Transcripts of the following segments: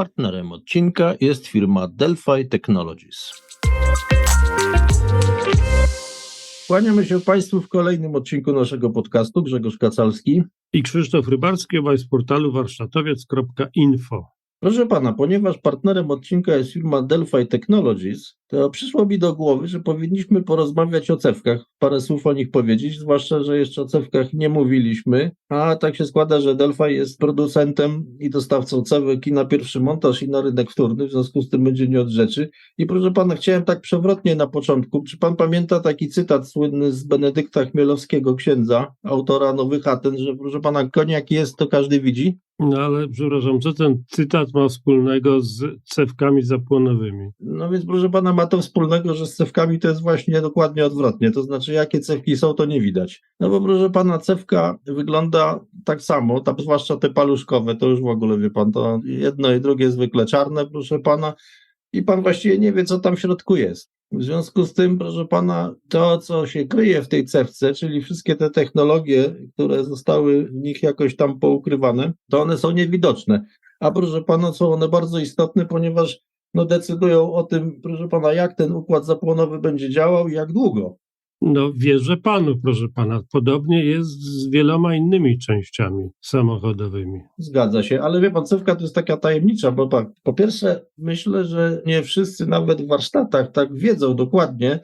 Partnerem odcinka jest firma Delphi Technologies. Kłaniamy się Państwu w kolejnym odcinku naszego podcastu. Grzegorz Kacalski. I Krzysztof Rybarski, obaj z portalu warsztatowiec.info. Proszę pana, ponieważ partnerem odcinka jest firma Delphi Technologies, to przyszło mi do głowy, że powinniśmy porozmawiać o cewkach, parę słów o nich powiedzieć, zwłaszcza, że jeszcze o cewkach nie mówiliśmy, a tak się składa, że Delphi jest producentem i dostawcą cewek i na pierwszy montaż i na rynek wtórny, w związku z tym będzie nie od rzeczy. I proszę pana, chciałem tak przewrotnie na początku, czy pan pamięta taki cytat słynny z Benedykta Chmielowskiego, księdza, autora Nowych Aten, że proszę pana, koniak jest, to każdy widzi? No ale przepraszam, co ten cytat ma wspólnego z cewkami zapłonowymi? No więc proszę pana, ma to wspólnego, że z cewkami to jest właśnie dokładnie odwrotnie. To znaczy, jakie cewki są, to nie widać. No bo proszę pana, cewka wygląda tak samo, tam zwłaszcza te paluszkowe, to już w ogóle wie pan, to jedno i drugie zwykle czarne, proszę pana, i pan właściwie nie wie, co tam w środku jest. W związku z tym, proszę pana, to, co się kryje w tej cewce, czyli wszystkie te technologie, które zostały w nich jakoś tam poukrywane, to one są niewidoczne. A proszę pana, są one bardzo istotne, ponieważ no, decydują o tym, proszę pana, jak ten układ zapłonowy będzie działał i jak długo. No wierzę panu, proszę pana. Podobnie jest z wieloma innymi częściami samochodowymi. Zgadza się, ale wie pan, cewka to jest taka tajemnicza, bo pan, po pierwsze myślę, że nie wszyscy nawet w warsztatach tak wiedzą dokładnie,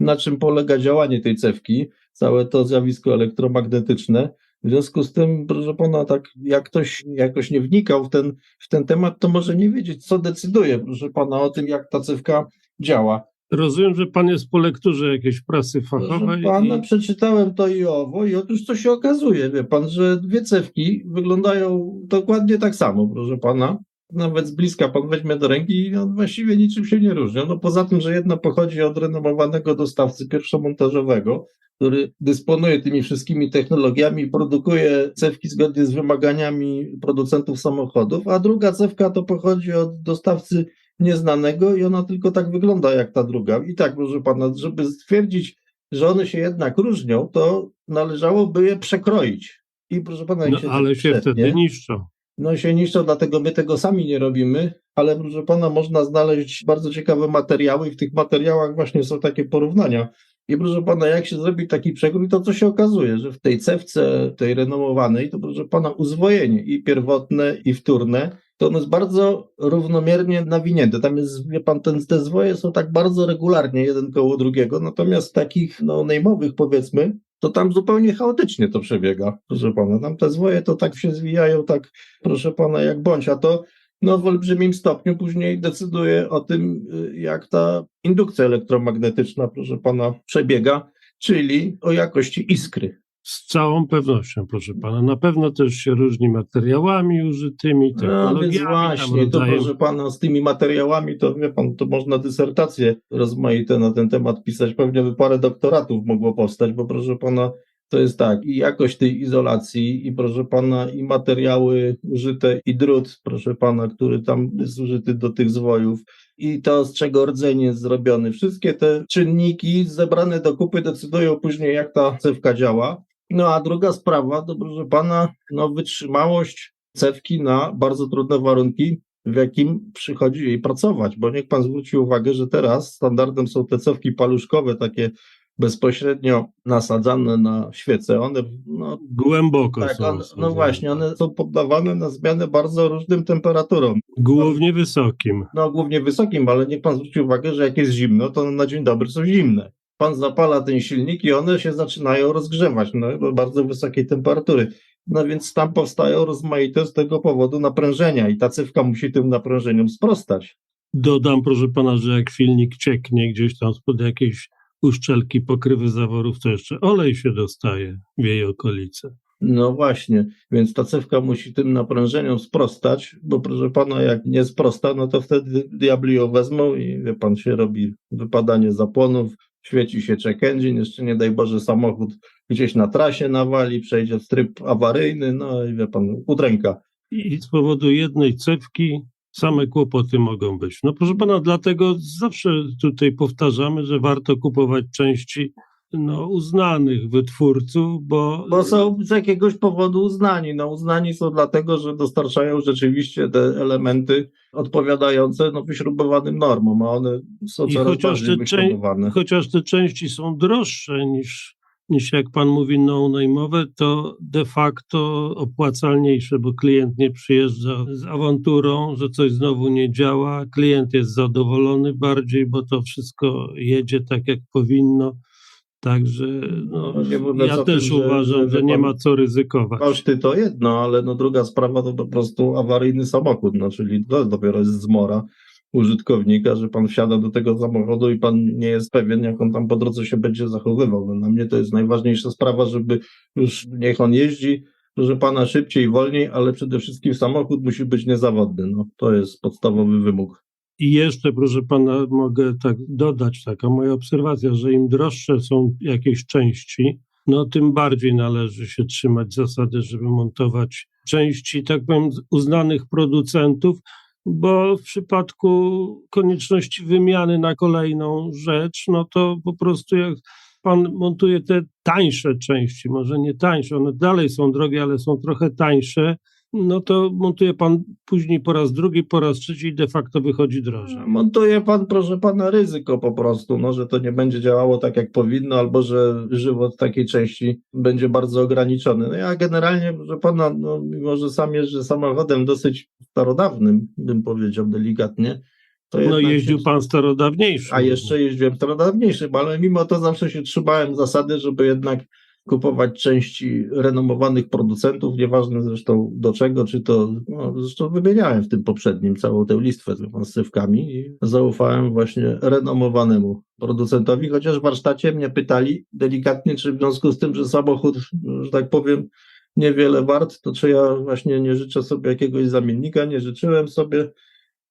na czym polega działanie tej cewki, całe to zjawisko elektromagnetyczne. W związku z tym, proszę pana, tak jak ktoś jakoś nie wnikał w ten, w ten temat, to może nie wiedzieć, co decyduje, proszę pana, o tym, jak ta cewka działa. Rozumiem, że pan jest po lekturze jakiejś prasy fachowej. Proszę pana, i... przeczytałem to i owo i otóż co się okazuje, wie pan, że dwie cewki wyglądają dokładnie tak samo, proszę pana. Nawet z bliska pan weźmie do ręki i on właściwie niczym się nie różni. No poza tym, że jedna pochodzi od renomowanego dostawcy pierwszomontażowego, który dysponuje tymi wszystkimi technologiami i produkuje cewki zgodnie z wymaganiami producentów samochodów, a druga cewka to pochodzi od dostawcy nieznanego i ona tylko tak wygląda jak ta druga. I tak, proszę pana, żeby stwierdzić, że one się jednak różnią, to należałoby je przekroić. I proszę pana, No, się ale się wtedy niszczą. no się niszczą, dlatego my tego sami nie robimy, ale proszę pana, można znaleźć bardzo ciekawe materiały i w tych materiałach właśnie są takie porównania. I proszę pana, jak się zrobi taki przekrój, to co się okazuje, że w tej cewce, tej renomowanej, to proszę pana, uzwojenie i pierwotne, i wtórne, to ono jest bardzo równomiernie nawinięte. Tam jest, wie pan, ten, te zwoje są tak bardzo regularnie jeden koło drugiego, natomiast takich, no, nejmowych powiedzmy, to tam zupełnie chaotycznie to przebiega, proszę pana. Tam te zwoje to tak się zwijają, tak, proszę pana, jak bądź, a to no, w olbrzymim stopniu później decyduje o tym, y, jak ta indukcja elektromagnetyczna, proszę pana, przebiega, czyli o jakości iskry. Z całą pewnością, proszę pana. Na pewno też się różni materiałami użytymi, No technologiami. więc właśnie, to rodzajem. proszę pana, z tymi materiałami, to wie pan, to można dysertacje rozmaite na ten temat pisać. Pewnie by parę doktoratów mogło powstać, bo proszę pana, to jest tak, i jakość tej izolacji, i proszę pana, i materiały użyte, i drut, proszę pana, który tam jest użyty do tych zwojów, i to, z czego rdzeń jest zrobiony. Wszystkie te czynniki zebrane do kupy decydują później, jak ta cewka działa. No a druga sprawa, to proszę pana, no wytrzymałość cewki na bardzo trudne warunki, w jakim przychodzi jej pracować, bo niech pan zwróci uwagę, że teraz standardem są te cewki paluszkowe, takie bezpośrednio nasadzane na świece. One, no, Głęboko tak, są. one, no właśnie, one są poddawane na zmianę bardzo różnym temperaturom. Głównie wysokim. No głównie wysokim, ale niech pan zwróci uwagę, że jak jest zimno, to na dzień dobry są zimne. Pan zapala ten silnik i one się zaczynają rozgrzewać no, do bardzo wysokiej temperatury. No więc tam powstają rozmaite z tego powodu naprężenia i ta cewka musi tym naprężeniom sprostać. Dodam, proszę pana, że jak filmik cieknie gdzieś tam spod jakiejś uszczelki pokrywy zaworów, to jeszcze olej się dostaje w jej okolice. No właśnie, więc ta cewka musi tym naprężeniom sprostać, bo proszę pana, jak nie sprosta, no to wtedy diabli ją wezmą i wie pan, się robi wypadanie zapłonów, świeci się check engine, jeszcze nie daj Boże samochód gdzieś na trasie nawali, przejdzie w tryb awaryjny, no i wie pan, udręka. I z powodu jednej cewki same kłopoty mogą być. No proszę pana, dlatego zawsze tutaj powtarzamy, że warto kupować części no, uznanych wytwórców, bo, Bo są z jakiegoś powodu uznani. No, uznani są dlatego, że dostarczają rzeczywiście te elementy odpowiadające no, wyśrubowanym normom, a one są I coraz chociaż bardziej wyśrubowane. chociaż te części są droższe niż, niż jak pan mówi no-name'owe, to de facto opłacalniejsze, bo klient nie przyjeżdża z awanturą, że coś znowu nie działa, klient jest zadowolony bardziej, bo to wszystko jedzie tak jak powinno. Także no, No, ja tym, też że- uważam, że że nie ma co ryzykować. Koszty to jedno, ale no druga sprawa to po prostu awaryjny samochód, no czyli to dopiero jest zmora użytkownika, że pan wsiada do tego samochodu i pan nie jest pewien, jak on tam po drodze się będzie zachowywał. No, dla mnie to jest najważniejsza sprawa, żeby już niech on jeździ, proszę pana, szybciej, wolniej, ale przede wszystkim samochód musi być niezawodny. No, to jest podstawowy wymóg. I jeszcze, proszę pana, mogę tak dodać, taka moja obserwacja, że im droższe są jakieś części, no tym bardziej należy się trzymać zasady, żeby montować części, tak powiem, uznanych producentów, bo w przypadku konieczności wymiany na kolejną rzecz, no to po prostu jak pan montuje te tańsze części, może nie tańsze, one dalej są drogie, ale są trochę tańsze, no to montuje pan później po raz drugi, po raz trzeci i de facto wychodzi drożej. Montuje pan, proszę pana, ryzyko po prostu, no, że to nie będzie działało tak, jak powinno, albo że żywot takiej części będzie bardzo ograniczony. No ja generalnie, proszę pana, no, mimo że sam jeżdżę samochodem dosyć starodawnym, bym powiedział delikatnie, No jeździł pan starodawniejszy. A jeszcze jeździłem starodawniejszym, ale mimo to zawsze się trzymałem zasady, żeby jednak kupować części renomowanych producentów, nieważne zresztą do czego, czy to, no, zresztą wymieniałem w tym poprzednim całą tę listwę z sywkami i zaufałem właśnie renomowanemu producentowi, chociaż w warsztacie mnie pytali delikatnie, czy w związku z tym, że samochód, że tak powiem, niewiele wart, to czy ja właśnie nie życzę sobie jakiegoś zamiennika, nie życzyłem sobie,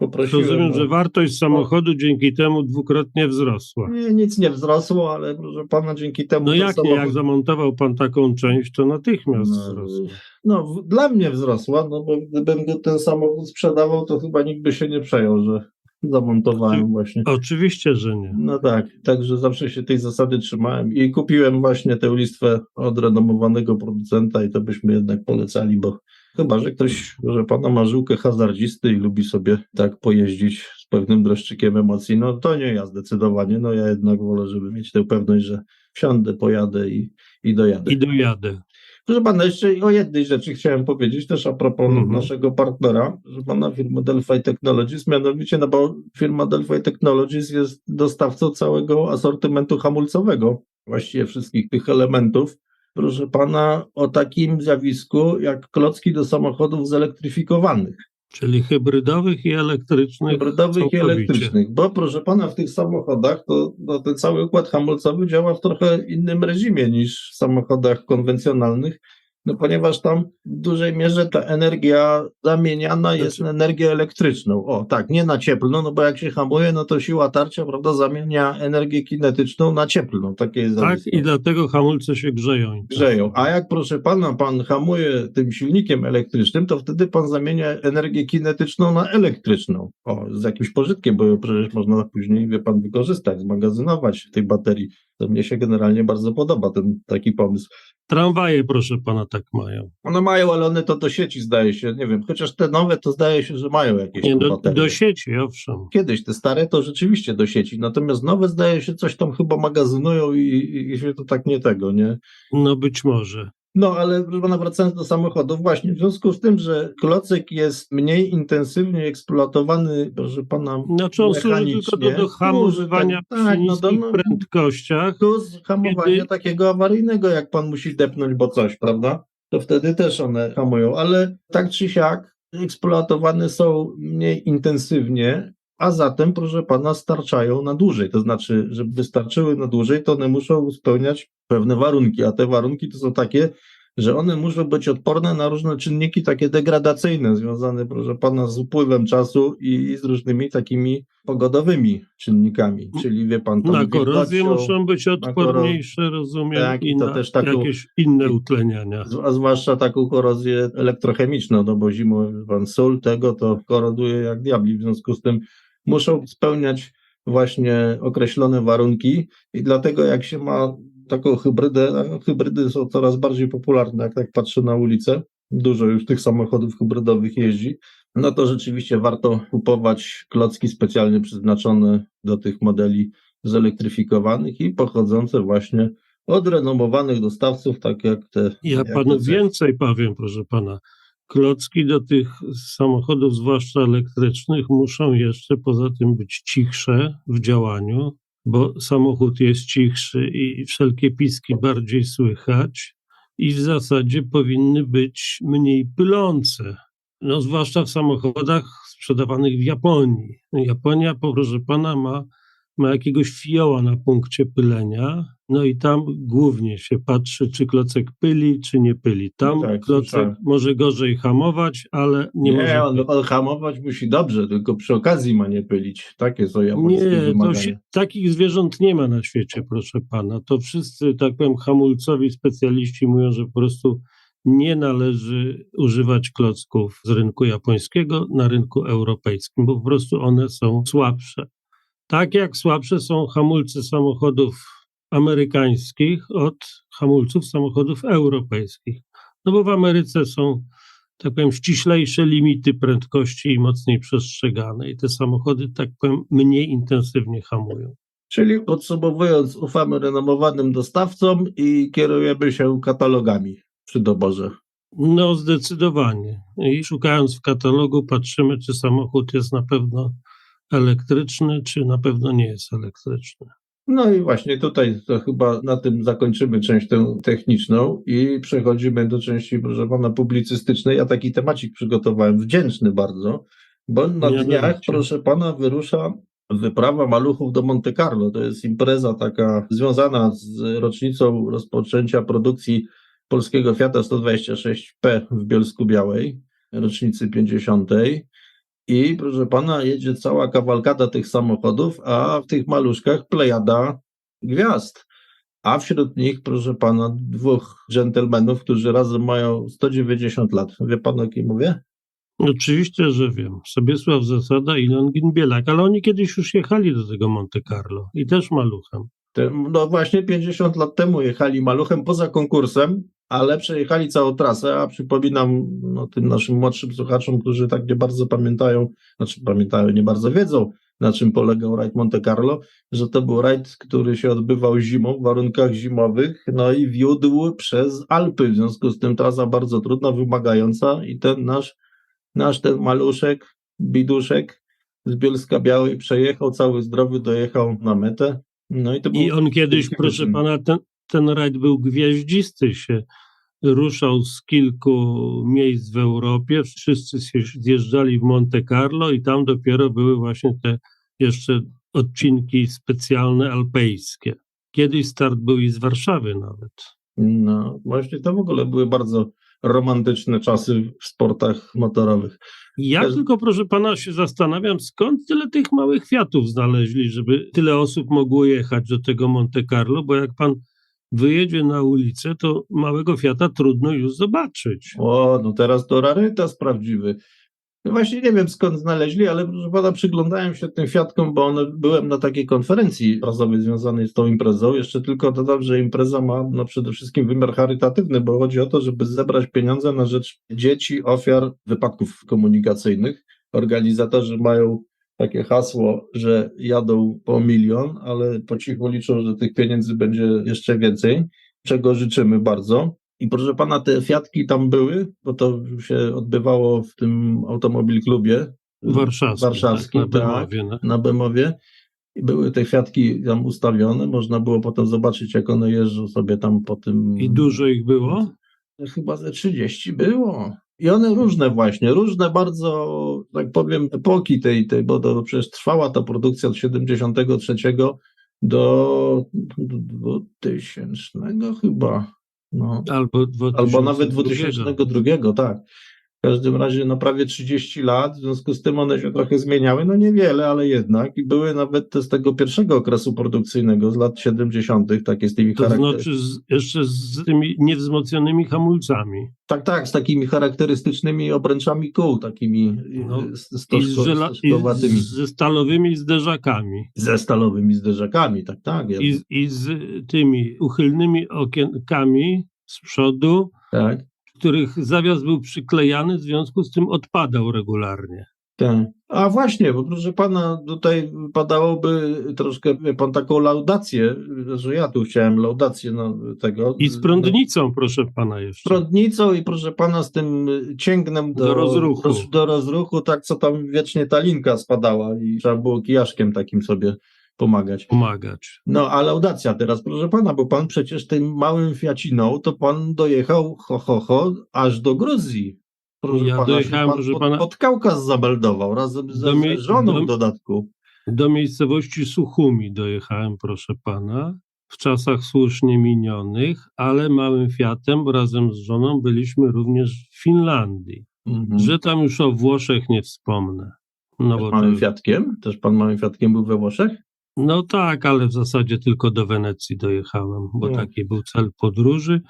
poprosiłem. Rozumiem, o- że wartość samochodu dzięki temu dwukrotnie wzrosła. nie, nic nie wzrosło, ale proszę pana, dzięki temu. No ten jak nie, jak samochód- zamontował pan taką część, to natychmiast No, wzrosła. No, w- dla mnie wzrosła, no bo gdybym go ten samochód sprzedawał, to chyba nikt by się nie przejął, że zamontowałem właśnie. Oczywiście, że nie. No tak, także zawsze się tej zasady trzymałem i kupiłem właśnie tę listwę od renomowanego producenta i to byśmy jednak polecali, bo chyba, że ktoś, że pana ma żyłkę hazardzisty i lubi sobie tak pojeździć z pewnym dreszczykiem emocji, no to nie ja zdecydowanie, no ja jednak wolę, żeby mieć tę pewność, że wsiądę, pojadę i, i dojadę. I dojadę. Proszę pana, jeszcze o jednej rzeczy chciałem powiedzieć, też a propos Mhm. naszego partnera, że pana firma Delphi Technologies, mianowicie, no bo firma Delphi Technologies jest dostawcą całego asortymentu hamulcowego, właściwie wszystkich tych elementów. Proszę pana, o takim zjawisku jak klocki do samochodów zelektryfikowanych, Czyli hybrydowych i elektrycznych. hybrydowych i elektrycznych, bo proszę pana, w tych samochodach to, to ten cały układ hamulcowy działa w trochę innym reżimie niż w samochodach konwencjonalnych, no ponieważ tam w dużej mierze ta energia zamieniana jest Znaczy- na energię elektryczną. O, tak, nie na cieplną, no bo jak się hamuje, no to siła tarcia, prawda, zamienia energię kinetyczną na cieplną. Takie jest Tak, i dlatego hamulce się grzeją. grzeją. A jak proszę pana, pan hamuje tym silnikiem elektrycznym, to wtedy pan zamienia energię kinetyczną na elektryczną. O, z jakimś pożytkiem, bo przecież można później, wie pan, wykorzystać, zmagazynować tej baterii. To mnie się generalnie bardzo podoba ten taki pomysł. Tramwaje, proszę pana, tak mają. One mają, ale one to do sieci zdaje się, nie wiem, chociaż te nowe to zdaje się, że mają jakieś Nie, do, do sieci, owszem. Kiedyś te stare to rzeczywiście do sieci, natomiast nowe zdaje się coś tam chyba magazynują i, i, i się to tak nie tego, nie? No być może. No, ale proszę pana, wracając do samochodów, właśnie w związku z tym, że klocek jest mniej intensywnie eksploatowany, proszę pana, Znaczy on służy tylko do, do hamowania tak, przy tak, no niskich do- no- prędkościach. plus hamowania Kiedy- takiego awaryjnego, jak pan musi depnąć, bo coś, prawda? To wtedy też one hamują, ale tak czy siak eksploatowane są mniej intensywnie, a zatem, proszę pana, starczają na dłużej. To znaczy, żeby wystarczyły na dłużej, to one muszą spełniać pewne warunki, a te warunki to są takie, że one muszą być odporne na różne czynniki takie degradacyjne, związane, proszę pana, z upływem czasu i, i z różnymi takimi pogodowymi czynnikami. Czyli wie pan, tam Na korozję muszą być koro- odporniejsze, rozumiem, Tak, i i to na też taką- jakieś inne utleniania. a zwłaszcza taką korozję elektrochemiczną, no bo zimą pan sól tego to koroduje jak diabli, w związku z tym muszą spełniać właśnie określone warunki i dlatego jak się ma taką hybrydę, hybrydy są coraz bardziej popularne, jak tak patrzę na ulicę. Dużo już tych samochodów hybrydowych jeździ. No to rzeczywiście warto kupować klocki specjalnie przeznaczone do tych modeli zelektryfikowanych i pochodzące właśnie od renomowanych dostawców, tak jak te. Ja jak panu te- więcej powiem, proszę pana. Klocki do tych samochodów, zwłaszcza elektrycznych, muszą jeszcze poza tym być cichsze w działaniu, bo samochód jest cichszy i wszelkie piski bardziej słychać i w zasadzie powinny być mniej pylące. No, zwłaszcza w samochodach sprzedawanych w Japonii. Japonia, proszę pana, ma, ma jakiegoś fioła na punkcie pylenia, no i tam głównie się patrzy, czy klocek pyli, czy nie pyli. Tam tak, klocek słyszałem. może gorzej hamować, ale nie, Nie, może on, on hamować musi dobrze, tylko przy okazji ma nie pylić. Takie są japońskie Nie, to się, takich zwierząt nie ma na świecie, proszę pana. To wszyscy, tak powiem, hamulcowi specjaliści mówią, że po prostu nie należy używać klocków z rynku japońskiego na rynku europejskim, bo po prostu one są słabsze. Tak jak słabsze są hamulce samochodów amerykańskich od hamulców samochodów europejskich. No bo w Ameryce są, tak powiem, ściślejsze limity prędkości i mocniej przestrzegane i te samochody, tak powiem, mniej intensywnie hamują. Czyli podsumowując, ufamy renomowanym dostawcom i kierujemy się katalogami przy doborze. No, zdecydowanie. I szukając w katalogu, patrzymy, czy samochód jest na pewno elektryczny, czy na pewno nie jest elektryczny. No i właśnie tutaj to chyba na tym zakończymy część tę techniczną i przechodzimy do części, proszę pana, publicystycznej. Ja taki temacik przygotowałem, wdzięczny bardzo, bo na Mianowicie. dniach, proszę pana, wyrusza wyprawa maluchów do Monte Carlo. To jest impreza taka związana z rocznicą rozpoczęcia produkcji polskiego Fiata 126P w Bielsku Białej, rocznicy 50. I proszę pana, jedzie cała kawalkada tych samochodów, a w tych maluszkach plejada gwiazd. A wśród nich, proszę pana, dwóch dżentelmenów, którzy razem mają 190 lat. Wie pan o kim mówię? Oczywiście, że wiem. Sobiesław Zasada i Longin Bielak, ale oni kiedyś już jechali do tego Monte Carlo i też maluchem. No właśnie 50 lat temu jechali maluchem poza konkursem, ale przejechali całą trasę, a przypominam no, tym naszym młodszym słuchaczom, którzy tak nie bardzo pamiętają, znaczy pamiętają, nie bardzo wiedzą, na czym polegał rajd Monte Carlo, że to był rajd, który się odbywał zimą, w warunkach zimowych, no i wiódł przez Alpy, w związku z tym trasa bardzo trudna, wymagająca i ten nasz, nasz ten maluszek, biduszek z Bielska Białej przejechał cały zdrowy, dojechał na metę. No i to I on kiedyś, proszę pana, ten, ten rajd był gwiaździsty się. Ruszał z kilku miejsc w Europie, wszyscy się zjeżdżali w Monte Carlo i tam dopiero były właśnie te jeszcze odcinki specjalne alpejskie. Kiedyś start był i z Warszawy nawet. No, właśnie to w ogóle były bardzo romantyczne czasy w sportach motorowych. Ja Też- tylko, proszę pana, się zastanawiam, skąd tyle tych małych Fiatów znaleźli, żeby tyle osób mogło jechać do tego Monte Carlo, bo jak pan wyjedzie na ulicę, to małego Fiata trudno już zobaczyć. O, no teraz to rarytas prawdziwy. No właśnie nie wiem skąd znaleźli, ale proszę pana, przyglądałem się tym Fiatkom, bo one, byłem na takiej konferencji prasowej związanej z tą imprezą. Jeszcze tylko dodam, że impreza ma no, przede wszystkim wymiar charytatywny, bo chodzi o to, żeby zebrać pieniądze na rzecz dzieci ofiar wypadków komunikacyjnych. Organizatorzy mają takie hasło, że jadą po milion, ale po cichu liczą, że tych pieniędzy będzie jeszcze więcej, czego życzymy bardzo. I proszę pana, te Fiatki tam były, bo to się odbywało w tym automobil klubie Warszawskim, warszawskim, tak, na tak, Bemowie, no. na Bemowie. I były te Fiatki tam ustawione, można było potem zobaczyć, jak one jeżdżą sobie tam po tym. I dużo ich było? Chyba ze 30 było. I one różne właśnie, różne bardzo, tak powiem, epoki tej, tej bo to przecież trwała ta produkcja od 73 do 2000 chyba. No. Albo, Albo nawet 2002. 2002, tak. W każdym razie no prawie 30 lat, w związku z tym one się trochę zmieniały, no niewiele, ale jednak i były nawet te z tego pierwszego okresu produkcyjnego z lat 70. takie z tymi To znaczy z, jeszcze z tymi niewzmocnionymi hamulcami. Tak, tak, z takimi charakterystycznymi obręczami kół, takimi No, stożkowatymi, z, ze stalowymi zderzakami. ze stalowymi zderzakami, tak, tak. I, z- I z tymi uchylnymi okienkami z przodu, tak, których zawias był przyklejany, w związku z tym odpadał regularnie. tak. A właśnie, bo proszę pana, tutaj padałoby troszkę, pan, taką laudację, że ja tu chciałem laudację no, tego. I z prądnicą, proszę pana, jeszcze. prądnicą i proszę pana z tym cięgnem do, Do rozruchu. Do, do rozruchu, tak co tam wiecznie ta linka spadała i trzeba było kijaszkiem takim sobie pomagać. Pomagać. No, a laudacja teraz, proszę pana, bo pan przecież tym małym Fiaciną, to pan dojechał ho, ho, ho, aż do Gruzji. Proszę Ja pana, dojechałem, pan proszę pod, pana- pod Kaukaz zameldował, razem ze, Do żoną do- w dodatku. Do miejscowości Suchumi dojechałem, proszę pana, w czasach słusznie minionych, ale małym Fiatem razem z żoną byliśmy również w Finlandii. Mhm. Że tam już o Włoszech nie wspomnę. No, Też bo to, małym Fiatkiem? Też pan małym Fiatkiem był we Włoszech? No tak, ale w zasadzie tylko do Wenecji dojechałem, bo No. taki był cel podróży.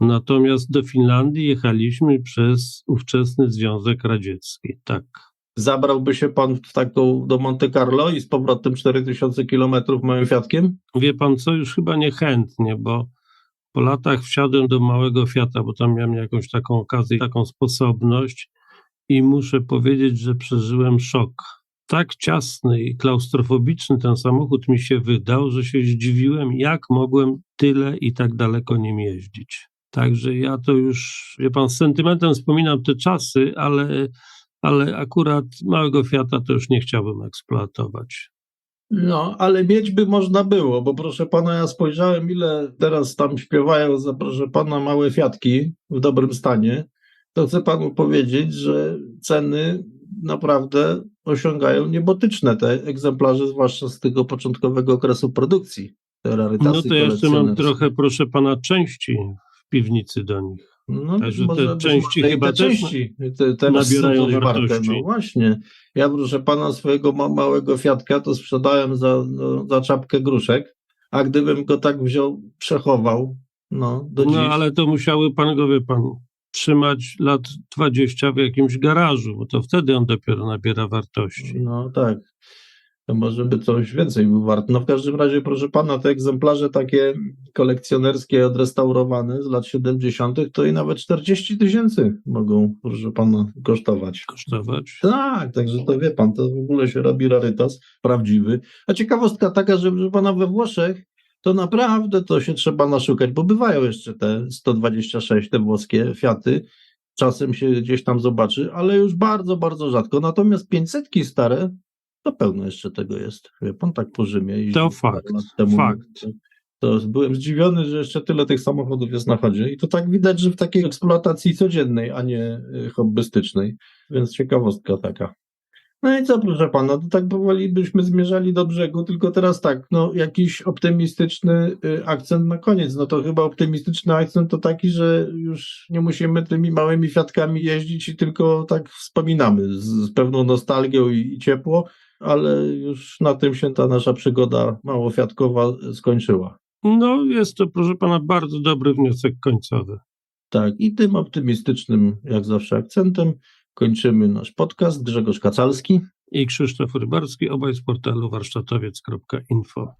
Natomiast do Finlandii jechaliśmy przez ówczesny Związek Radziecki. Tak. Zabrałby się pan w taką do Monte Carlo i z powrotem 4000 kilometrów małym Fiatkiem? Wie pan co, już chyba niechętnie, bo po latach wsiadłem do małego Fiata, bo tam miałem jakąś taką okazję, taką sposobność i muszę powiedzieć, że przeżyłem szok. Tak ciasny i klaustrofobiczny ten samochód mi się wydał, że się zdziwiłem, jak mogłem tyle i tak daleko nim jeździć. Także ja to już, wie pan, z sentymentem wspominam te czasy, ale, ale akurat małego Fiata to już nie chciałbym eksploatować. No, ale mieć by można było, bo proszę pana, ja spojrzałem, ile teraz tam śpiewają za, proszę pana, małe Fiatki w dobrym stanie, to chcę panu powiedzieć, że ceny naprawdę osiągają niebotyczne te egzemplarze, zwłaszcza z tego początkowego okresu produkcji. Te rarytasy No to ja jeszcze mam trochę, proszę pana, części w piwnicy do nich. No, Także może te części może chyba te też części te, teraz są nabierają warte. wartości. No właśnie. Ja, proszę pana, swojego ma małego Fiatka to sprzedałem za, no, za czapkę gruszek, a gdybym go tak wziął, przechował, no, do dziś. No ale to musiały pan go, wie pan, trzymać lat 20 w jakimś garażu, bo to wtedy on dopiero nabiera wartości. No tak. To może by coś więcej był wart. No w każdym razie, proszę pana, te egzemplarze takie kolekcjonerskie, odrestaurowane z lat 70., to i nawet 40 tysięcy mogą, proszę pana, kosztować. Kosztować. Tak, także to wie pan, to w ogóle się robi rarytas prawdziwy. A ciekawostka taka, że proszę pana we Włoszech to naprawdę to się trzeba naszukać, bo bywają jeszcze te 126, te włoskie Fiaty. Czasem się gdzieś tam zobaczy, ale już bardzo, bardzo rzadko. Natomiast 500 stare, to pełno jeszcze tego jest. Wie pan tak po Rzymie. jeździł To fakt, fakt. To byłem zdziwiony, że jeszcze tyle tych samochodów jest na chodzie. I to tak widać, że w takiej eksploatacji codziennej, a nie y, hobbystycznej. Więc ciekawostka taka. No i co, proszę pana, to tak powoli byśmy zmierzali do brzegu, tylko teraz tak, no jakiś optymistyczny y, akcent na koniec. No to chyba optymistyczny akcent to taki, że już nie musimy tymi małymi fiatkami jeździć i tylko tak wspominamy z, z pewną nostalgią i, i ciepło, ale już na tym się ta nasza przygoda małofiatkowa skończyła. No jest to, proszę pana, bardzo dobry wniosek końcowy. Tak, i tym optymistycznym, jak zawsze, akcentem Kończymy nasz podcast. Grzegorz Kacalski i Krzysztof Rybarski, obaj z portalu warsztatowiec.info.